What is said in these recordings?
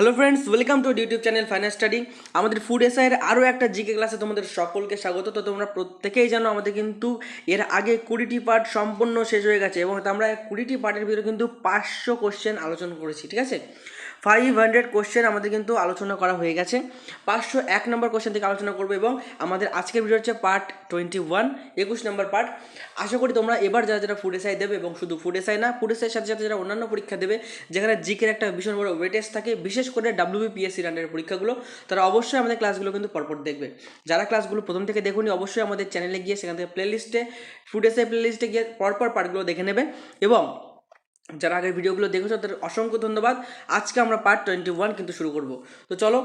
Hello friends welcome to YouTube channel finance study আমাদের food এসআইয়ের আরও একটা জিকে ক্লাসে তোমাদের সকলকে স্বাগত। তো তোমরা প্রত্যেকেই জানো আমাদের কিন্তু এর আগে কুড়িটি পার্ট সম্পূর্ণ শেষ হয়ে গেছে এবং আমরা কুড়িটি পার্টের ভিতরে কিন্তু পাঁচশো কোশ্চেন আলোচনা করেছি, ঠিক আছে? ফাইভ হান্ড্রেড কোশ্চেন আমাদের কিন্তু আলোচনা করা হয়ে গেছে। পাঁচশো এক নম্বর কোশ্চেন থেকে আলোচনা করব এবং আমাদের আজকের ভিডিও হচ্ছে পার্ট টোয়েন্টি ওয়ান একুশ নম্বর পার্ট আশা করি তোমরা এবার যারা যারা ফুড এসআই দেবে এবং শুধু ফুড এসআই না ফুড এসআইয়ের সাথে সাথে যারা অন্যান্য পরীক্ষা দেবে, যেখানে জিকের একটা ভীষণ বড় ওয়েটেজ থাকে, বিশেষ করে ডাব্লিউবিপিএসসি রানের পরীক্ষাগুলো, তারা অবশ্যই আমাদের ক্লাসগুলো কিন্তু পরপর দেখবে। যারা ক্লাসগুলো প্রথম থেকে দেখুনি, অবশ্যই আমাদের চ্যানেলে গিয়ে সেখান থেকে প্লেলিস্টে ফুড এসআই প্লেলিস্টে গিয়ে পরপর পার্টগুলো দেখে নেবে এবং যারা আগের ভিডিওগুলো দেখেছ, তাদের অসংখ্য ধন্যবাদ। আজকে আমরা পার্ট টোয়েন্টি ওয়ান কিন্তু শুরু করব। তো চলো,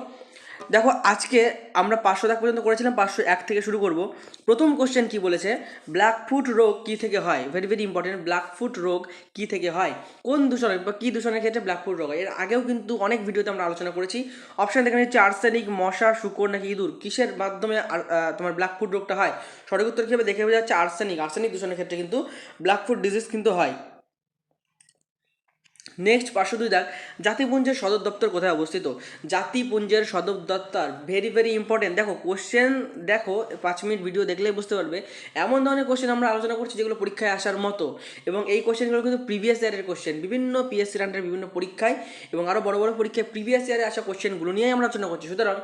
দেখো আজকে আমরা পাঁচশো দাগ পর্যন্ত করেছিলাম, পাঁচশো এক থেকে শুরু করব। প্রথম কোশ্চেন কি বলেছে? ব্ল্যাক ফুট রোগ কি থেকে হয়? Very very important black foot রোগ কি থেকে হয়? কোন দূষণের, বা কী দূষণের ক্ষেত্রে ব্ল্যাক ফুট রোগ এর আগেও কিন্তু অনেক ভিডিওতে আমরা আলোচনা করেছি। অপশান দেখে নিচ্ছি আর্সেনিক মশা, শুকর নাকি ইঁদুর? কিসের মাধ্যমে তোমার ব্ল্যাক ফুট রোগটা হয়? সঠিক উত্তর হিসেবে দেখে যাচ্ছে আর্সেনিক আর্সেনিক দূষণের ক্ষেত্রে কিন্তু ব্ল্যাক ফুট ডিজিজ কিন্তু হয়। নেক্সট পাঁচশো দুই দাগ জাতিপুঞ্জের সদর দপ্তর কোথায় অবস্থিত? জাতিপুঞ্জের সদর দপ্তর ভেরি ভেরি ইম্পর্টেন্ট দেখো কোশ্চেন দেখো, পাঁচ মিনিট ভিডিও দেখলেই বুঝতে পারবে। এমন ধরনের কোশ্চেন আমরা আলোচনা করছি যেগুলো পরীক্ষায় আসার মতো। এবং এই কোশ্চেনগুলো কিন্তু প্রিভিয়াস ইয়ারের কোশ্চেন বিভিন্ন পিএসসি রান্ডার বিভিন্ন পরীক্ষায় এবং আরও বড় বড় পরীক্ষায় প্রিভিয়াস ইয়ারে আসা কোশ্চেনগুলো নিয়েই আমরা আলোচনা করছি। সুতরাং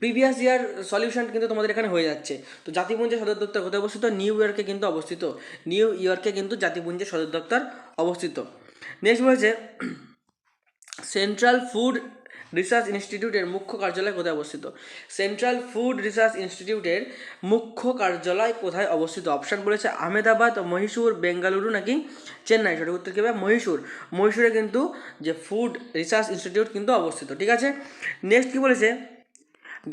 প্রিভিয়াস ইয়ার সলিউশন কিন্তু তোমাদের এখানে হয়ে যাচ্ছে। তো জাতিপুঞ্জের সদর দপ্তর কোথায় অবস্থিত? নিউ ইয়র্কে কিন্তু অবস্থিত। নিউ ইয়র্কে কিন্তু জাতিপুঞ্জের সদর দপ্তর অবস্থিত। নেক্সট বলেছে সেন্ট্রাল ফুড রিসার্চ ইনস্টিটিউটের মুখ্য কার্যালয় কোথায় অবস্থিত? সেন্ট্রাল ফুড রিসার্চ ইনস্টিটিউটের মুখ্য কার্যালয় কোথায় অবস্থিত? অপশান বলেছে আহমেদাবাদ, মহীশূর, বেঙ্গালুরু নাকি চেন্নাই? সঠিক উত্তর কী হবে মহীশূর। মহীশূরে কিন্তু যে ফুড রিসার্চ ইনস্টিটিউট কিন্তু অবস্থিত, ঠিক আছে? নেক্সট কী বলেছে?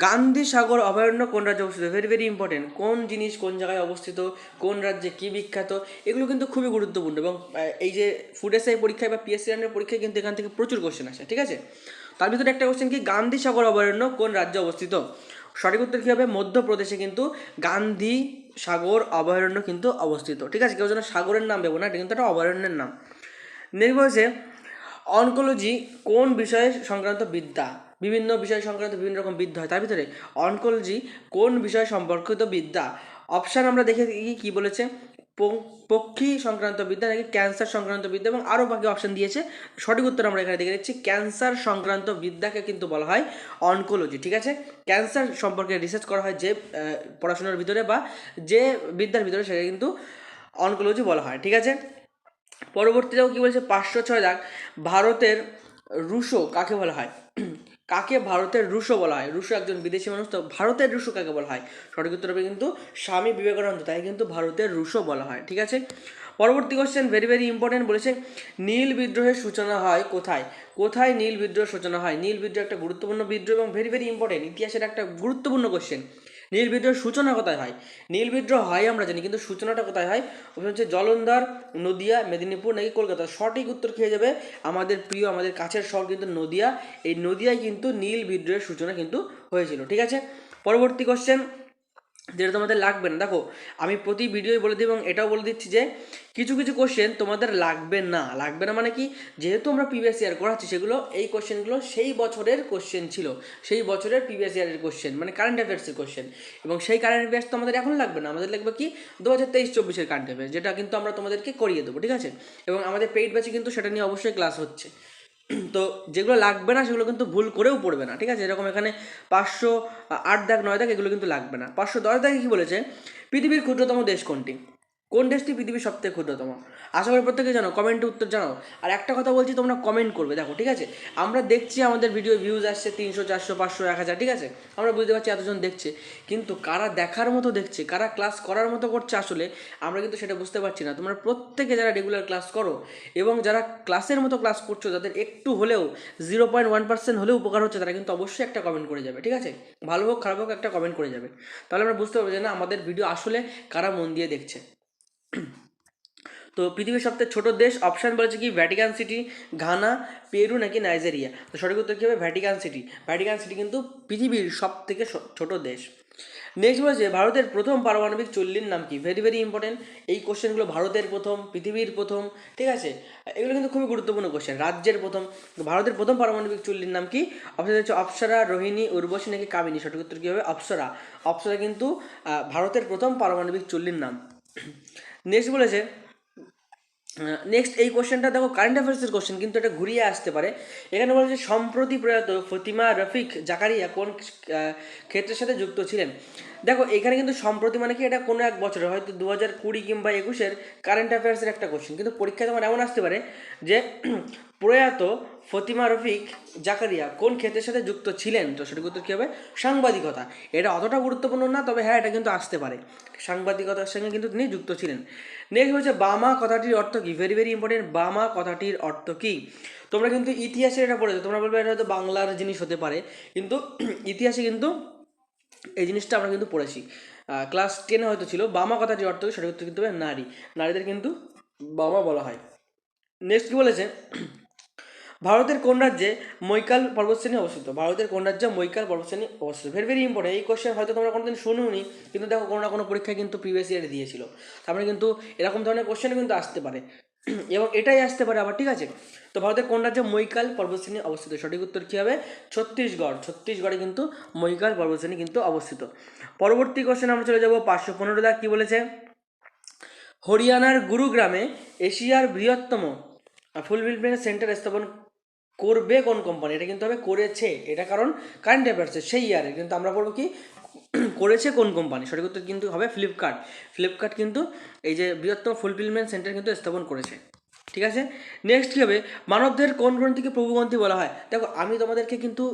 গান্ধী সাগর অভয়ারণ্য কোন রাজ্যে অবস্থিত? ভেরি ভেরি ইম্পর্টেন্ট কোন জিনিস কোন জায়গায় অবস্থিত? কোন রাজ্যে কী বিখ্যাত? এগুলো কিন্তু খুবই গুরুত্বপূর্ণ এবং এই যে ফুড এসআই পরীক্ষায় বা পিএসসি রানের পরীক্ষায় কিন্তু এখান থেকে প্রচুর কোশ্চেন আসে, ঠিক আছে? তার ভিতরে একটা কোশ্চেন কি? গান্ধী সাগর অভয়ারণ্য কোন রাজ্যে অবস্থিত? সঠিক উত্তর কী হবে? মধ্যপ্রদেশে কিন্তু গান্ধী সাগর অভয়ারণ্য কিন্তু অবস্থিত, ঠিক আছে? কেউ যেন সাগরের নাম ভেবো না, এটা কিন্তু একটা অভয়ারণ্যের নাম। নেক্সট বলছে অনকোলজি কোন বিষয়ে সংক্রান্ত বিদ্যা? বিভিন্ন বিষয় সংক্রান্ত বিভিন্ন রকম বিদ্যা হয়। তার ভিতরে অনকোলজি কোন বিষয় সম্পর্কিত বিদ্যা? অপশান আমরা দেখে কি বলেছে? পক্ষী সংক্রান্ত বিদ্যা নাকি ক্যান্সার সংক্রান্ত বিদ্যা এবং আরও বাকি অপশান দিয়েছে। সঠিক উত্তর আমরা এখানে দেখে নিচ্ছি। ক্যান্সার সংক্রান্ত বিদ্যাকে কিন্তু বলা হয় অনকোলজি, ঠিক আছে? ক্যান্সার সম্পর্কে রিসার্চ করা হয় যে পড়াশোনার ভিতরে বা যে বিদ্যার ভিতরে সেটা কিন্তু অনকোলজি বলা হয়, ঠিক আছে? পরবর্তীতেও কি বলছে? পাঁচশো ছয় দাগ ভারতের রুশো কাকে বলা হয়? কাকে ভারতের রুশো বলা হয়? রুশো একজন বিদেশি মানুষ, তো ভারতের রুশো কাকে বলা হয়? সঠিক উত্তর হবে কিন্তু স্বামী বিবেকানন্দ, তাই কিন্তু ভারতের রুশো বলা হয়, ঠিক আছে? পরবর্তী কোশ্চেন ভেরি ভেরি ইম্পর্টেন্ট বলেছে, নীল বিদ্রোহের সূচনা হয় কোথায়? কোথায় নীল বিদ্রোহের সূচনা হয়? নীল বিদ্রোহ একটা গুরুত্বপূর্ণ বিদ্রোহ এবং ভেরি ভেরি ইম্পর্টেন্ট ইতিহাসের একটা গুরুত্বপূর্ণ কোশ্চেন নীল বিদ্রোহের সূচনা কোথায় হয়? নীল বিদ্রোহ হয়, আমরা জানি, কিন্তু সূচনাটা কোথায় হয়? হচ্ছে জলন্ধর, নদিয়া, মেদিনীপুর নাকি কলকাতা। সঠিক উত্তর খেয়ে যাবে আমাদের প্রিয়, আমাদের কাছের শহর কিন্তু নদিয়া। এই নদিয়ায় কিন্তু নীল বিদ্রোহের সূচনা কিন্তু হয়েছিল, ঠিক আছে? পরবর্তী কোশ্চেন যেটা তোমাদের লাগবে না। দেখো, আমি প্রতি ভিডিওই বলে দিই এবং এটাও বলে দিচ্ছি যে, কিছু কিছু কোশ্চেন তোমাদের লাগবে না। লাগবে না মানে কি? যেহেতু আমরা প্রিভিয়াস ইয়ার করাচ্ছি, সেগুলো, এই কোশ্চেনগুলো সেই বছরের কোশ্চেন ছিল। সেই বছরের প্রিভিয়াস ইয়ারের কোশ্চেন মানে কারেন্ট অ্যাফেয়ার্সের কোশ্চেন এবং সেই কারেন্ট অ্যাফেয়ার্স তো আমাদের এখন লাগবে না। আমাদের লাগবে কি? দু হাজার তেইশ চব্বিশের কারেন্ট অ্যাফেয়ার্স যেটা কিন্তু আমরা তোমাদেরকে করিয়ে দেবো, ঠিক আছে? এবং আমাদের পেইড ব্যাচে কিন্তু সেটা নিয়ে অবশ্যই ক্লাস হচ্ছে। তো যেগুলো লাগবে না, সেগুলো কিন্তু ভুল করেও পড়বে না, ঠিক আছে? এরকম এখানে পাঁচশো আট দাগ নয় দাগ এগুলো কিন্তু লাগবে না। পাঁচশো দশ দাগে কী বলেছে? পৃথিবীর ক্ষুদ্রতম দেশ কোনটি? কোন দেশটি পৃথিবীর সবথেকে ক্ষুদ্রতম? আশা করি প্রত্যেকে জানো কমেন্টে উত্তর জানাও। আর একটা কথা বলছি, তোমরা কমেন্ট করবে, দেখো, ঠিক আছে? আমরা দেখছি আমাদের ভিডিও ভিউজ আসছে তিনশো, চারশো, পাঁচশো, এক হাজার, ঠিক আছে? আমরা বুঝতে পারছি এতজন দেখছে। কিন্তু কারা দেখার মতো দেখছে, কারা ক্লাস করার মতো করছে আসলে, আমরা কিন্তু সেটা বুঝতে পারছি না। তোমরা প্রত্যেকে যারা রেগুলার ক্লাস করো, এবং যারা ক্লাসের মতো ক্লাস করছ, যাদের একটু হলেও জিরো পয়েন্ট ওয়ান পার্সেন্ট হলেও উপকার হচ্ছে, তারা কিন্তু অবশ্যই একটা কমেন্ট করে যাবে, ঠিক আছে? ভালো হোক, খারাপ হোক, একটা কমেন্ট করে যাবে। তাহলে আমরা বুঝতে পারব যে না, আমাদের ভিডিও আসলে কারা মন দিয়ে দেখছে। তো পৃথিবীর সবথেকে ছোট দেশ অপশান বলেছে কি ভ্যাটিকান সিটি ঘানা পেরু নাকি নাইজেরিয়া তো সঠিক উত্তর কী হবে? ভ্যাটিকান সিটি ভ্যাটিকান সিটি কিন্তু পৃথিবীর সব থেকে ছোট দেশ। নেক্সট বলেছে, ভারতের প্রথম পারমাণবিক চুল্লির নাম কি? ভেরি ভেরি ইম্পর্টেন্ট এই কোশ্চেনগুলো ভারতের প্রথম, পৃথিবীর প্রথম, ঠিক আছে? এগুলো কিন্তু খুবই গুরুত্বপূর্ণ কোশ্চেন রাজ্যের প্রথম, ভারতের প্রথম পারমাণবিক চুল্লির নাম কি? অপশন হচ্ছে অপ্সরা, রোহিণী, উর্বশী নাকি কামিনী? সঠিক উত্তর কী হবে? অপ্সরা। অপ্সরা কিন্তু ভারতের প্রথম পারমাণবিক চুল্লির নাম। নেক্সট বলেছে নেক্সট এই কোশ্চেনটা দেখো কারেন্ট অ্যাফেয়ার্সের কোশ্চেন কিন্তু এটা ঘুরিয়ে আসতে পারে। এখানে বলেছে সম্প্রতি প্রয়াত ফতিমা রফিক জাকারিয়া কোন ক্ষেত্রের সাথে যুক্ত ছিলেন? দেখো, এখানে কিন্তু সম্প্রতি মানে কি এটা কোনো এক বছরের, হয়তো দু হাজার কুড়ি কিংবা একুশের কারেন্ট অ্যাফেয়ার্সের একটা কোশ্চেন কিন্তু পরীক্ষায় তোমার এমন আসতে পারে যে, প্রয়াত ফতিমা রফিক জাকারিয়া কোন ক্ষেত্রের সাথে যুক্ত ছিলেন? তো সঠিক উত্তর কী হবে? সাংবাদিকতা। এটা অতটা গুরুত্বপূর্ণ না, তবে হ্যাঁ এটা কিন্তু আসতে পারে। সাংবাদিকতার সঙ্গে কিন্তু তিনি যুক্ত ছিলেন। নেক্সট হচ্ছে বামা কথাটির অর্থ কী? ভেরি ভেরি ইম্পর্টেন্ট বামা কথাটির অর্থ কী? তোমরা কিন্তু ইতিহাসে এটা পড়েছো, তোমরা বলবে এটা হয়তো বাংলার জিনিস হতে পারে। কিন্তু, ইতিহাসে কিন্তু এই জিনিসটা আমরা কিন্তু পড়েছি। ক্লাস টেনে হয়তো ছিল। বামা কথা যে অর্থ? সঠিক উত্তর কিন্তু নারী। নারীদের কিন্তু বামা বলা হয়। নেক্সট কী বলেছে? ভারতের কোন রাজ্যে মৈকাল পর্বতশ্রেণী অবস্থিত? ভারতের কোন রাজ্যে মৈকাল পর্বতশ্রেণী অবস্থিত? ভেরি ভেরি ইম্পর্টেন্ট এই কোশ্চেন হয়তো তোমরা কোনোদিন শুনুনি, কিন্তু দেখো কোনো না কোনো পরীক্ষায় কিন্তু প্রিভিয়াস ইয়ারে দিয়েছিল। তারপরে কিন্তু এরকম ধরনের কোশ্চেনও কিন্তু আসতে পারে। এবং এটাই আসতে পারে আবার, ঠিক আছে? তো ভারতের কোন রাজ্যে মৈকাল পর্বতশ্রেণী অবস্থিত? সঠিক উত্তর কী হবে? ছত্তিশগড়। ছত্তিশগড়ে কিন্তু মৈকাল পর্বতশ্রেণী কিন্তু অবস্থিত। পরবর্তী কোশ্চেন আমরা চলে যাব পাঁচশো পনেরো দাগ কী বলেছে? হরিয়ানার গুরুগ্রামে এশিয়ার বৃহত্তম ফুলফিলমেন্ট সেন্টার স্থাপন করবে কোন কোম্পানি এটা কিন্তু হবে করেছে। এটা কারণ কারেন্ট অ্যাফেয়ার্সে সেই ইয়ারে। কিন্তু আমরা বলব কি করেছে কোন কোম্পানি? সঠিক উত্তর কিন্তু হবে ফ্লিপকার্ট ফ্লিপকার্ট কিন্তু এই যে বৃহত্তম ফুলফিলমেন্ট সেন্টার কিন্তু স্থাপন করেছে। ঠিক আছে? নেক্সট কী হবে? মানবদের কোন গ্রন্থিকে প্রভুগ্রন্থি বলা হয়? দেখো, আমি তোমাদেরকে কিন্তু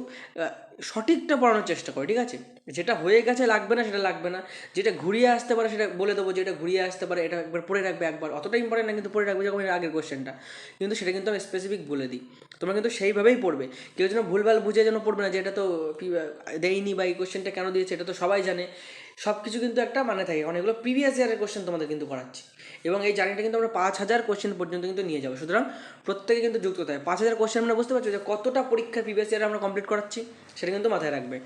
সঠিকটা পড়ানোর চেষ্টা করি, ঠিক আছে? যেটা হয়ে গেছে লাগবে না, সেটা লাগবে না। যেটা ঘুরিয়ে আসতে পারে, সেটা বলে দেবো, যেটা ঘুরিয়ে আসতে পারে, এটা একবার পড়ে রাখবে একবার। অতটা ইম্পর্টেন্ট না কিন্তু পড়ে রাখবে যখন আগের কোশ্চেনটা কিন্তু সেটা কিন্তু আমি স্পেসিফিক বলে দিই। তোমরা কিন্তু সেইভাবেই পড়বে। কেউ যেন ভুলভাল বুঝে যেন পড়বে না যে এটা তো দেয়নি বা এই কোশ্চেনটা কেন দিয়েছে, এটা তো সবাই জানে। সব কিছু কিন্তু একটা মানে থাকে। কারণ এগুলো প্রিভিয়াস ইয়ারের কোশ্চেন তোমাদের কিন্তু করাচ্ছি এবং এই জার্নিটা কিন্তু আমরা পাঁচ হাজার কোশ্চেন পর্যন্ত কিন্তু নিয়ে যাব। সুতরাং প্রত্যেকে কিন্তু যুক্ত থাকে। পাঁচ হাজার কোশ্চেন আমরা বুঝতে পারছ যে কতটা পরীক্ষা প্রিভিয়াস ইয়ারে আমরা কমপ্লিট করাচ্ছি? সেটা কিন্তু মাথায় রাখবে।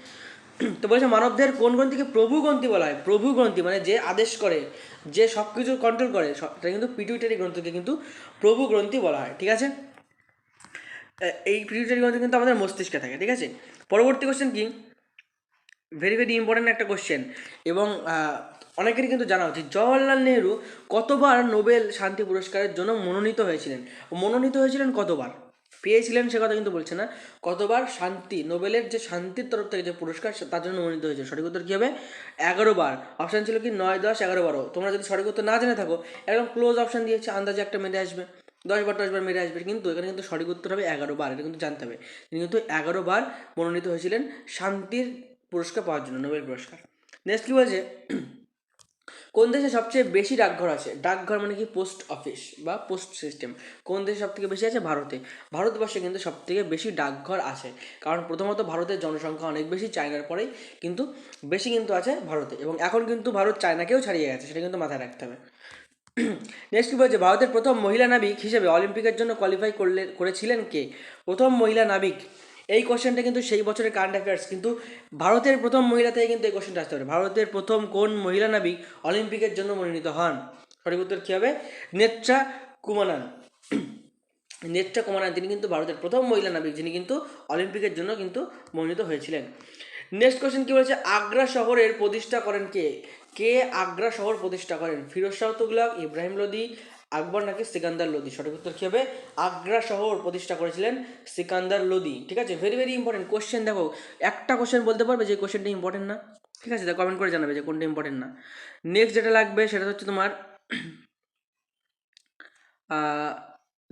তো বলছে মানবদের কোন গ্রন্থিকে প্রভু গ্রন্থি বলা হয়? প্রভু গ্রন্থি মানে যে আদেশ করে, যে সব কিছু কন্ট্রোল করে এটা কিন্তু পিটুইটারি গ্রন্থকে কিন্তু প্রভু গ্রন্থি বলা হয়। ঠিক আছে? এই পিটুইটারি গ্রন্থি কিন্তু আমাদের মস্তিষ্কে থাকে। ঠিক আছে? পরবর্তী কোশ্চেন কি? ভেরি ভেরি ইম্পর্ট্যান্ট একটা কোশ্চেন এবং অনেকেরই কিন্তু জানা উচিত জওয়াহরলাল নেহরু কতবার নোবেল শান্তি পুরস্কারের জন্য মনোনীত হয়েছিলেন? মনোনীত হয়েছিলেন কতবার? পেয়েছিলেন সে কথা কিন্তু বলছে না। কতবার শান্তি নোবেলের যে শান্তির তরফ থেকে যে পুরস্কার তার জন্য মনোনীত হয়েছে। সঠিক উত্তর কী হবে? এগারো বার। অপশান ছিল কি নয়, দশ, এগারো বারো। তোমরা যদি সঠিক উত্তর না জেনে থাকো একদম ক্লোজ অপশান দিয়েছে, আন্দাজে একটা মেরে আসবে। দশ বার দশ বার মেরে আসবে। কিন্তু এখানে কিন্তু সঠিক উত্তর হবে এগারো বার। এটা কিন্তু জানতে হবে। কিন্তু এগারো বার মনোনীত হয়েছিলেন শান্তির পুরস্কার পাওয়ার জন্য, নোবেল পুরস্কার। নেক্সট কী বলছে? কোন দেশে সবচেয়ে বেশি ডাকঘর আছে? ডাকঘর মানে কি? পোস্ট অফিস বা পোস্ট সিস্টেম। কোন দেশে সব থেকে বেশি আছে? ভারতে। ভারতবর্ষে কিন্তু সব থেকে বেশি ডাকঘর আছে। কারণ প্রথমত ভারতের জনসংখ্যা অনেক বেশি চায়নার পরেই কিন্তু বেশি কিন্তু আছে ভারতে। এবং এখন কিন্তু ভারত চায়নাকেও ছাড়িয়ে গেছে, সেটা কিন্তু মাথায় রাখতে হবে। নেক্সট কি বলছে? ভারতের প্রথম মহিলা নাবিক হিসেবে অলিম্পিকের জন্য কোয়ালিফাই করলে, করেছিলেন কে? প্রথম মহিলা নাবিক এই কোশ্চেনটা কিন্তু সেই বছরের কারেন্ট অ্যাফেয়ার্স কিন্তু ভারতের প্রথম মহিলা থেকে কিন্তু এই কোশ্চেনটা আসতে পারে। ভারতের প্রথম কোন মহিলা নাবিক অলিম্পিকের জন্য মনোনীত হন? সঠিক উত্তর কী হবে? নেত্রা কুমানান নেত্রা কুমানান তিনি কিন্তু ভারতের প্রথম মহিলা নাবিক, যিনি কিন্তু অলিম্পিকের জন্য কিন্তু মনোনীত হয়েছিলেন। নেক্সট কোশ্চেন কি বলেছে? আগ্রা শহরের প্রতিষ্ঠা করেন কে? কে আগ্রা শহর প্রতিষ্ঠা করেন? ফিরোজ শাহ তুগলক, ইব্রাহিম লোদি আকবর নাকি সিকান্দার লোদি সঠিক উত্তর কী হবে? আগ্রা শহর প্রতিষ্ঠা করেছিলেন সিকান্দার লোদি ঠিক আছে? ভেরি ভেরি ইম্পর্টেন্ট কোশ্চেন দেখো। একটা কোশ্চেন বলতে পারবে যে কোশ্চেনটা ইম্পর্টেন্ট না? ঠিক আছে? তা কমেন্ট করে জানাবে যে, কোনটা ইম্পর্টেন্ট না? নেক্সট যেটা লাগবে, সেটা হচ্ছে তোমার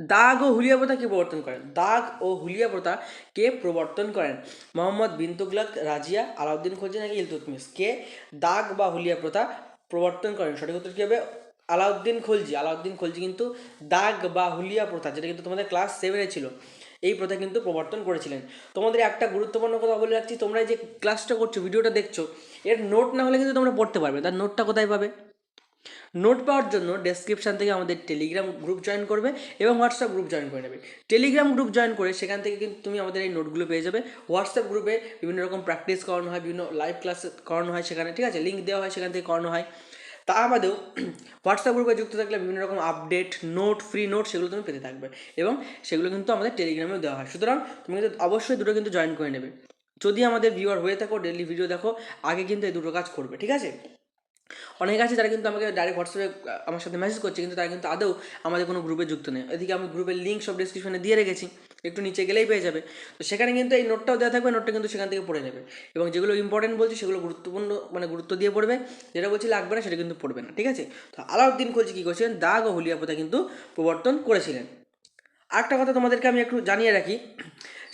দাগ ও হুলিয়া প্রথা কে প্রবর্তন করেন? দাগ ও হুলিয়া প্রথা কে প্রবর্তন করেন? মোহাম্মদ বিন তুগলক রাজিয়া, আলাউদ্দিন খলজি নাকি ইলতুতমিশ কে দাগ বা হুলিয়া প্রথা প্রবর্তন করেন? সঠিক উত্তর কী হবে? আলাউদ্দিন খলজি আলাউদ্দিন খলজি কিন্তু দাগ বা হুলিয়া প্রথা, যেটা কিন্তু তোমাদের ক্লাস সেভেনে ছিল, এই প্রথা কিন্তু প্রবর্তন করেছিলেন। তোমাদের একটা গুরুত্বপূর্ণ কথা বলে রাখছি তোমরা যে ক্লাসটা করছ ভিডিওটা দেখছ, এর নোট না হলে কিন্তু তোমরা পড়তে পারবে, তার নোটটা কোথায় পাবে? নোট পাওয়ার জন্য ডেসক্রিপশান থেকে আমাদের টেলিগ্রাম গ্রুপ জয়েন করবে এবং হোয়াটসঅ্যাপ গ্রুপ জয়েন করে নেবে। টেলিগ্রাম গ্রুপ জয়েন করে সেখান থেকে কিন্তু তুমি আমাদের এই নোটগুলো পেয়ে যাবে। হোয়াটসঅ্যাপ গ্রুপে বিভিন্ন রকম প্র্যাকটিস করানো হয়, বিভিন্ন লাইভ ক্লাস করানো হয় সেখানে, ঠিক আছে? লিঙ্ক দেওয়া হয় সেখান থেকে করানো হয়। তা আমাদেও হোয়াটসঅ্যাপ গ্রুপে যুক্ত থাকলে বিভিন্ন রকম আপডেট নোট ফ্রি নোট সেগুলো তুমি পেতে থাকবে এবং সেগুলো কিন্তু আমাদের টেলিগ্রামেও দেওয়া হয়। সুতরাং তুমি কিন্তু অবশ্যই দুটো কিন্তু জয়েন করে নেবে। যদি আমাদের ভিউয়ার হয়ে থাকো ডেলি ভিডিও দেখো, আগে কিন্তু এই দুটো কাজ করবে, ঠিক আছে? অনেক আছে যারা কিন্তু আমাকে ডাইরেক্ট হোয়াটসঅ্যাপে আমার সাথে মেসেজ করছে, কিন্তু তারা কিন্তু আদৌ আমাদের কোনো গ্রুপে যুক্ত নেই। এদিকে আমি গ্রুপের লিঙ্ক সব ডিসক্রিপশনে দিয়ে রেখেছি। একটু নিচে গেলেই পেয়ে যাবে। তো সেখানে কিন্তু এই নোটটাও দেওয়া থাকবে নোটটা কিন্তু সেখান থেকে পড়ে নেবে। এবং যেগুলো ইম্পর্টেন্ট বলছি, সেগুলো গুরুত্বপূর্ণ মানে গুরুত্ব দিয়ে পড়বে। যেটা বলছি লাগবে না, সেটা কিন্তু পড়বে না, ঠিক আছে? তো আলাউদ্দিন খলজি কী করছিলেন? দাগ ও হুলিয়াপোতা কিন্তু প্রবর্তন করেছিলেন। আরেকটা কথা তোমাদেরকে আমি একটু জানিয়ে রাখি।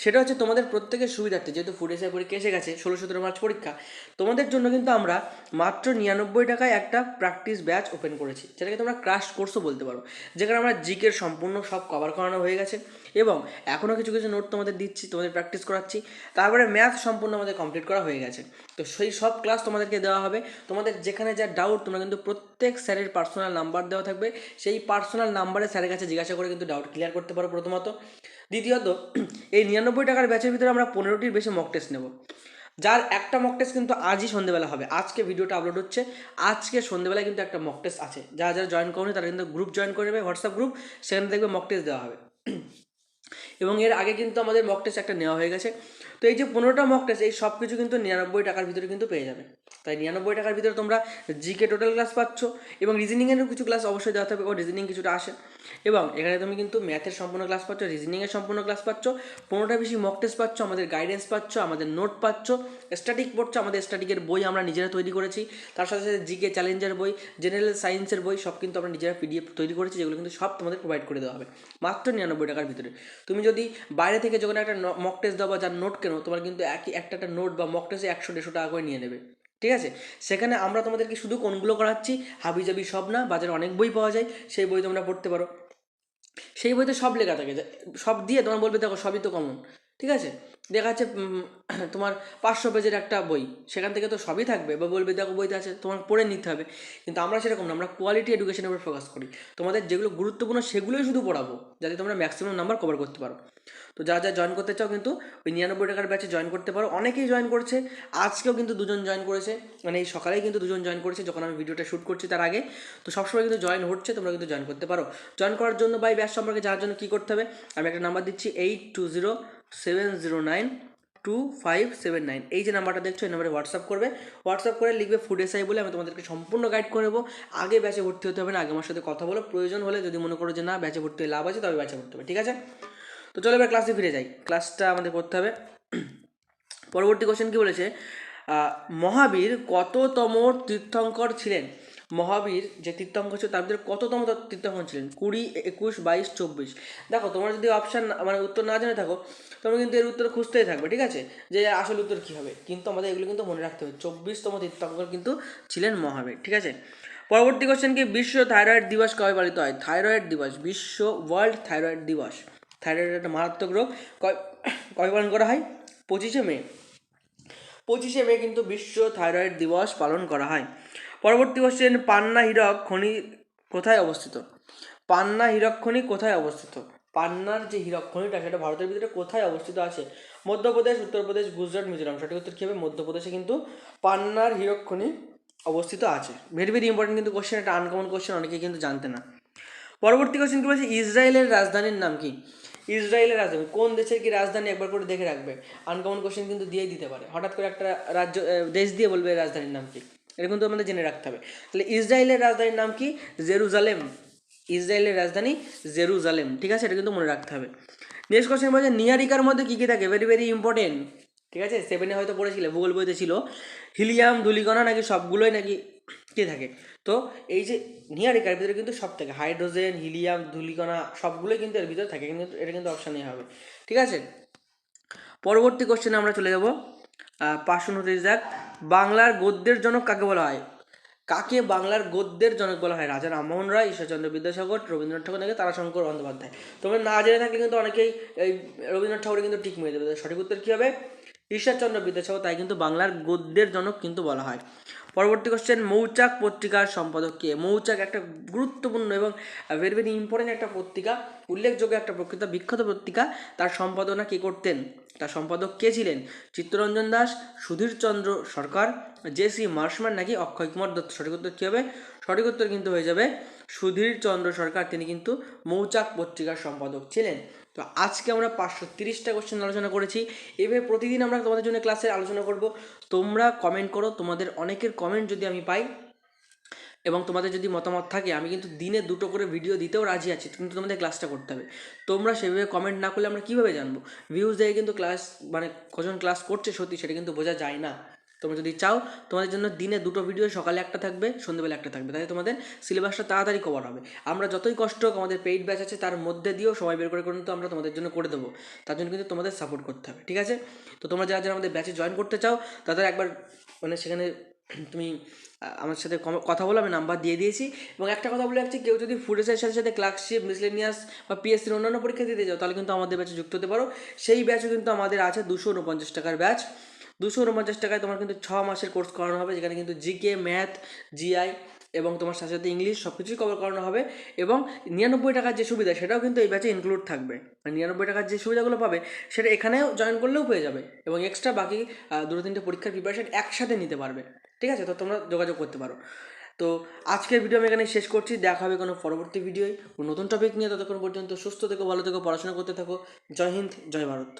সেটা হচ্ছে তোমাদের প্রত্যেকের সুবিধার্থে। যেহেতু ফুড এসআই পরীক্ষা এসে গেছে, ষোলো সতেরো মার্চ পরীক্ষা, তোমাদের জন্য কিন্তু আমরা মাত্র নিরানব্বই টাকায় একটা প্র্যাকটিস ব্যাচ ওপেন করেছি। যেটাকে তোমরা ক্রাশ কোর্সও বলতে পারো। যেখানে আমরা জিকের সম্পূর্ণ সব কভার করানো হয়ে গেছে এবং এখনও কিছু কিছু নোট তোমাদের দিচ্ছি, তোমাদের প্র্যাকটিস করাচ্ছি। তারপরে ম্যাথ সম্পূর্ণ আমাদের কমপ্লিট করা হয়ে গেছে। তো সেই সব ক্লাস তোমাদেরকে দেওয়া হবে। তোমাদের যেখানে যা ডাউট তোমরা কিন্তু প্রত্যেক স্যারের পার্সোনাল নাম্বার দেওয়া থাকবে। সেই পার্সোনাল নাম্বারে স্যারের কাছে জিজ্ঞাসা করে কিন্তু ডাউট ক্লিয়ার করতে পারো প্রথমত। দ্বিতীয়ত, এই নিরানব্বই টাকার ব্যাচের ভিতরে আমরা পনেরোটির বেশি মক টেস্ট নেব। যার একটা মক টেস্ট কিন্তু আজই সন্ধ্যেবেলা হবে। আজকে ভিডিওটা আপলোড হচ্ছে। আজকে সন্ধ্যেবেলায় কিন্তু একটা মক টেস্ট আছে। যারা যারা জয়েন করবে তারা কিন্তু গ্রুপ জয়েন করে নেবে হোয়াটসঅ্যাপ গ্রুপ সেখানে দেখবে মক টেস্ট দেওয়া হবে। এবং এর আগে কিন্তু আমাদের মক টেস্ট একটা নেওয়া হয়ে গেছে। তো এই যে পনেরোটা মক টেস্ট এই সব কিছু কিন্তু নিরানব্বই টাকার ভিতরে কিন্তু পেয়ে যাবে। তাই নিরানব্বই টাকার ভিতরে তোমরা জিকে টোটাল ক্লাস পাচ্ছ এবং রিজনিংয়েরও কিছু ক্লাস অবশ্যই দেওয়া থাকবে, ও রিজনিং কিছুটা আসে। এবং এখানে তুমি কিন্তু ম্যাথের সম্পূর্ণ ক্লাস পাচ্ছ রিজনিংয়ের সম্পূর্ণ ক্লাস পাচ্ছ পনেরোটা বেশি মক টেস্ট পাচ্ছ, আমাদের গাইডেন্স পাচ্ছ, আমাদের নোট পাচ্ছ স্ট্যাটিক পড়ছো, আমাদের স্ট্যাটিকের বই আমরা নিজেরা তৈরি করেছি, তার সাথে সাথে জিকে চ্যালেঞ্জের বই জেনারেল সায়েন্সের বই, সব কিন্তু আমরা নিজেরা পিডিএফ তৈরি করেছি, যেগুলো কিন্তু সব তোমাদের প্রোভাইড করে দেওয়া হবে, মাত্র নিরানব্বই টাকার ভিতরে। তুমি যদি বাইরে থেকে যখন একটা মক টেস্ট দাও বা যার নোট কেনো, তোমার কিন্তু একই একটা একটা নোট বা মক টেস্টে একশো, দেড়শো টাকা করে নিয়ে নেবে। ঠিক আছে? সেখানে আমরা তোমাদেরকে শুধু কোনগুলো করাচ্ছি? হাবিজাবি সব না, বাজারে অনেক বই পাওয়া যায়, সেই বই তোমরা পড়তে পারো। সেই বইতে সব লেখা থাকে। সব দিয়ে তোমার বলবে, দেখো সবই তো কমন ঠিক আছে? দেখা যাচ্ছে তোমার পাঁচশো পেজের একটা বই, সেখান থেকে তো সবই থাকবে। বা বলবে, দেখো বইতে আছে, তোমার পড়ে নিতে হবে। কিন্তু আমরা সেরকম না, আমরা কোয়ালিটি এডুকেশনের উপর ফোকাস করি। তোমাদের যেগুলো গুরুত্বপূর্ণ, সেগুলোই শুধু পড়াবো, যাতে তোমরা ম্যাক্সিমাম নাম্বার কভার করতে পারো। তো যারা যারা জয়েন করতে চাও কিন্তু, ওই নিরানব্বই টাকার ব্যাচে জয়েন করতে পারো। অনেকেই জয়েন করছে, আজকেও কিন্তু দুজন জয়েন করেছে। মানে এই সকালেই কিন্তু দুজন জয়েন করেছে, যখন আমি ভিডিওটা শ্যুট করছি তার আগে। তো সবসময় কিন্তু জয়েন হচ্ছে, তোমরা কিন্তু জয়েন করতে পারো। জয়েন করার জন্য বা এই ব্যাচ সম্পর্কে যাওয়ার জন্য কী করতে হবে, আমি একটা নাম্বার দিচ্ছি eight two zero seven zero nine two five seven nine এই যে নাম্বারটা দেখছ, এই নাম্বারে হোয়াটসঅ্যাপ করবে। হোয়াটসঅ্যাপ করে লিখবে ফুড এসআই বলে আমি তোমাদেরকে সম্পূর্ণ গাইড করে আগে ব্যাচে ভর্তি হতে হবে না, আগে আমার সাথে কথা বলো। প্রয়োজন হলে যদি মনে করো যে না ব্যাচে ভর্তি হয়ে লাভ আছে, তবে ব্যাচে ভর্তি হবে, ঠিক আছে? তো চলো এবার ক্লাসে ফিরে যাই। ক্লাসটা আমাদের করতে হবে। পরবর্তী কোশ্চেন কি বলেছে? মহাবীর কততম তীর্থঙ্কর ছিলেন? মহাবীর যে তীর্থঙ্কর ছিল ভিতরে কততম তীর্থঙ্কর ছিলেন? কুড়ি, একুশ, বাইশ, চব্বিশ। দেখো, তোমরা যদি অপশান মানে উত্তর না জেনে থাকো, তোমরা কিন্তু এর উত্তর খুঁজতেই থাকবে, ঠিক আছে? যে আসল উত্তর কী হবে? কিন্তু আমাদের এগুলো কিন্তু মনে রাখতে হবে। চব্বিশতম তীর্থঙ্কর কিন্তু ছিলেন মহাবীর, ঠিক আছে? পরবর্তী কোশ্চেন কি? বিশ্ব থাইরয়েড দিবস কবে পালিত হয়? থাইরয়েড দিবস, বিশ্ব ওয়ার্ল্ড থাইরয়েড দিবস। থাইরয়েড একটা মারাত্মক রোগ। কবে পালন করা হয়? পঁচিশে মে। পঁচিশে মে কিন্তু বিশ্ব থাইরয়েড দিবস পালন করা হয়। পরবর্তী কোশ্চেন পান্না হীরক খনি কোথায় অবস্থিত? পান্না হীরক খনি কোথায় অবস্থিত? পান্নার যে হীরক খনিটা, সেটা ভারতের ভিতরে কোথায় অবস্থিত আছে? মধ্যপ্রদেশ, উত্তরপ্রদেশ, গুজরাট, মিজোরাম। সঠিক উত্তর কী হবে? মধ্যপ্রদেশে কিন্তু পান্নার হীরক খনি অবস্থিত আছে। ভেরি ভেরি ইম্পর্টেন্ট কিন্তু কোশ্চেন একটা আনকমন কোশ্চেন অনেকে কিন্তু জানতে না। পরবর্তী কোশ্চেন কি বলছে? ইসরায়েলের রাজধানীর নাম কি? ইসরায়েলের রাজধানী। কোন দেশের কি রাজধানী? একবার করে দেখে রাখবে। আনকমন কোশ্চেন কিন্তু দিয়েই দিতে পারে। হঠাৎ করে একটা রাজ্য দেশ দিয়ে বলবে রাজধানীর নাম কি? এটা কিন্তু আমাদের জেনে রাখতে হবে। তাহলে ইসরায়েলের রাজধানীর নাম কি? জেরুজালেম। ইসরায়েলের রাজধানী জেরুজালেম। ঠিক আছে? এটা কিন্তু মনে রাখতে হবে। নেক্সট কোশ্চেন বলছে, নিয়ারিকার মধ্যে কী কী থাকে? ভেরি ভেরি ইম্পর্টেন্ট ঠিক আছে? সেভেনে হয়তো পড়েছিলে, ভূগোল বইতে ছিল। হিলিয়াম ধুলিকণা নাকি সবগুলোই নাকি কে থাকে? তো এই যে নিয়ারিকার ভিতরে কিন্তু সব থাকে। হাইড্রোজেন, হিলিয়াম ধুলিকণা সবগুলোই কিন্তু এর ভিতরে থাকে। কিন্তু এটা কিন্তু অপশানেই হবে। ঠিক আছে? পরবর্তী কোশ্চেনে আমরা চলে যাব। পাঁচশো উনত্রিশ যাক বাংলার গদ্যের জনক কাকে বলা হয়? কাকে বাংলার গদ্যের জনক বলা হয়? রাজা রামমোহন রায়, ঈশ্বরচন্দ্র বিদ্যাসাগর, রবীন্দ্রনাথ ঠাকুর নাকি তারাশঙ্কর বন্দ্যোপাধ্যায়? তোমরা না জেনে থাকলে কিন্তু অনেকেই এই রবীন্দ্রনাথ ঠাকুরের কিন্তু ঠিক মেরে দেবে সঠিক উত্তর কী হবে? ঈশ্বরচন্দ্র বিদ্যাসাগর, তাই কিন্তু বাংলার গদ্যের জনক কিন্তু বলা হয়। পরবর্তী কোশ্চেন মৌচাক পত্রিকার সম্পাদক কে? মৌচাক একটা গুরুত্বপূর্ণ এবং ভেরি ভেরি ইম্পর্টেন্ট একটা পত্রিকা, উল্লেখযোগ্য একটা প্রকৃত বিখ্যাত পত্রিকা। তার সম্পাদনা কে করতেন? তার সম্পাদক কে ছিলেন? Chittaranjan Das Sudhirchandra Sarkar, J C Marshman নাকি অক্ষয় কুমার দত্ত? সঠিক উত্তর কী হবে? সঠিক উত্তর কিন্তু হয়ে যাবে সুধীর চন্দ্র সরকার, তিনি কিন্তু মৌচাক পত্রিকার সম্পাদক ছিলেন। তো আজকে আমরা পাঁচশো তিরিশটা কোশ্চেন আলোচনা করেছি। এভাবে প্রতিদিন আমরা তোমাদের জন্য ক্লাসে আলোচনা করব। তোমরা কমেন্ট করো, তোমাদের অনেকের কমেন্ট যদি আমি পাই এবং তোমাদের যদি মতামত থাকে, আমি কিন্তু দিনে দুটো করে ভিডিও দিতেও রাজি আছি, কিন্তু তোমাদের ক্লাসটা করতে হবে। তোমরা সেভাবে কমেন্ট না করলে আমরা কীভাবে জানব? ভিউজ দেখে কিন্তু ক্লাস মানে কজন ক্লাস করছে সত্যি সেটা কিন্তু বোঝা যায় না। তোমরা যদি চাও, তোমাদের জন্য দিনে দুটো ভিডিও সকালে একটা থাকবে, সন্ধ্যেবেলা একটা থাকবে। তাই তোমাদের সিলেবাসটা তাড়াতাড়ি কভার হবে। আমরা যতই কষ্ট হোক, আমাদের পেইড ব্যাচ আছে, তার মধ্যে দিয়েও সময় বের করে কিন্তু আমরা তোমাদের জন্য করে দেবো। তার জন্য কিন্তু তোমাদের সাপোর্ট করতে হবে, ঠিক আছে? তো তোমরা যারা যারা আমাদের ব্যাচে জয়েন করতে চাও, তাদের একবার মানে সেখানে তুমি আমার সাথে কথা বলে আমি নাম্বার দিয়ে দিয়েছি। এবং একটা কথা বলে রাখছি, কেউ যদি ফুড এসের সাথে সাথে ক্লার্কশিপ মিসলেনিয়াস বা পিএসসির অন্যান্য পরীক্ষা দিতে যাও, তাহলে কিন্তু আমাদের ব্যাচে যুক্ত হতে পারো। সেই ব্যাচও কিন্তু আমাদের আছে দুশো উনপঞ্চাশ টাকার ব্যাচ দুশো উনপঞ্চাশ টাকায় তোমার কিন্তু ছ মাসের কোর্স করানো হবে, যেখানে কিন্তু জিকে ম্যাথ জিআই এবং তোমার সাথে সাথে ইংলিশ সব কিছুই কভার করানো হবে। এবং নিরানব্বই টাকার যে সুবিধা, সেটাও কিন্তু এই ব্যাচে ইনক্লুড থাকবে। মানে নিরানব্বই টাকার যে সুবিধাগুলো পাবে, সেটা এখানেও জয়েন করলেও পেয়ে যাবে এবং এক্সট্রা বাকি দুটো তিনটে পরীক্ষার প্রিপারেশন একসাথে নিতে পারবে। ঠিক আছে? তো তোমরা যোগাযোগ করতে পারো। তো আজকের ভিডিও আমি এখানে শেষ করছি। দেখা হবে কোনো পরবর্তী ভিডিওয় নতুন টপিক নিয়ে ততক্ষণ পর্যন্ত সুস্থ থেকো, ভালো থেকো, পড়াশোনা করতে থাকো। জয় হিন্দ, জয় ভারত।